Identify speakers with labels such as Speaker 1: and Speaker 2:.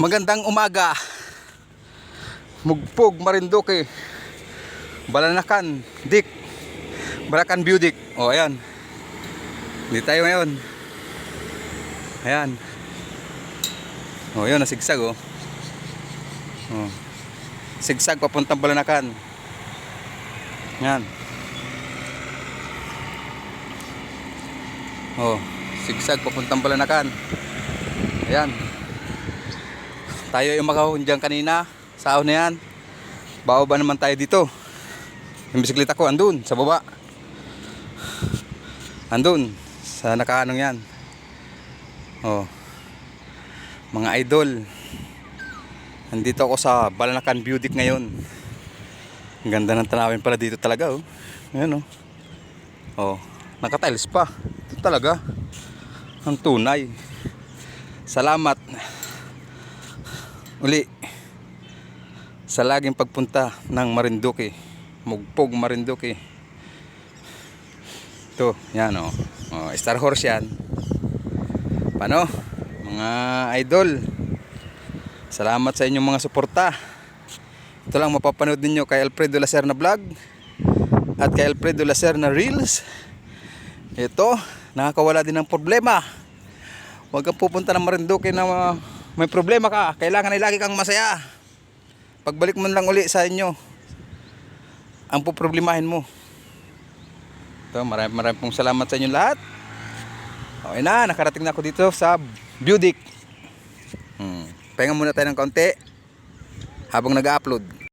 Speaker 1: Magandang umaga. Mugpog Marinduque. Balanakan, Dik. Balakan Budik. O ayan. Hindi tayo ngayon. Ayan. O yun, nasigsag oh. O. Sigsag papuntang Balanakan. Yan. Oh, sigsag papuntang Balanakan. Ayan. Tayo yung makahon dyan kanina. Sa ahon na yan. Bababa naman tayo dito. Yung bisikleta ko andun sa baba. Andun sa nakaanong yan. Oh. Mga idol. Nandito ako sa Balanakan Budik ngayon. Ang ganda ng tanawin pala dito talaga oh. Ayan oh. Oh, nakatiles pa. Ito talaga. Ang tunay. Salamat. Uli. Sa laging pagpunta ng Marinduque. Mugpog Marinduque. Ito, yan oh. oh Star Horse yan. Paano? Mga idol. Salamat sa inyong mga suporta. Ito lang mapapanood ninyo kay Alfredo Lacer na vlog at kay Alfredo Lacer na reels. Ito, nakakawala din ng problema. Huwag kang pupunta ng Marinduque na uh, may problema ka. Kailangan ay lagi kang masaya. Pagbalik mo lang uli sa inyo, ang poproblemahin mo. Ito, maraming maraming pong salamat sa inyo lahat. Okay na, nakarating na ako dito sa Budik. Hmm. Pahinga muna tayo ng kaunti habang nag-upload.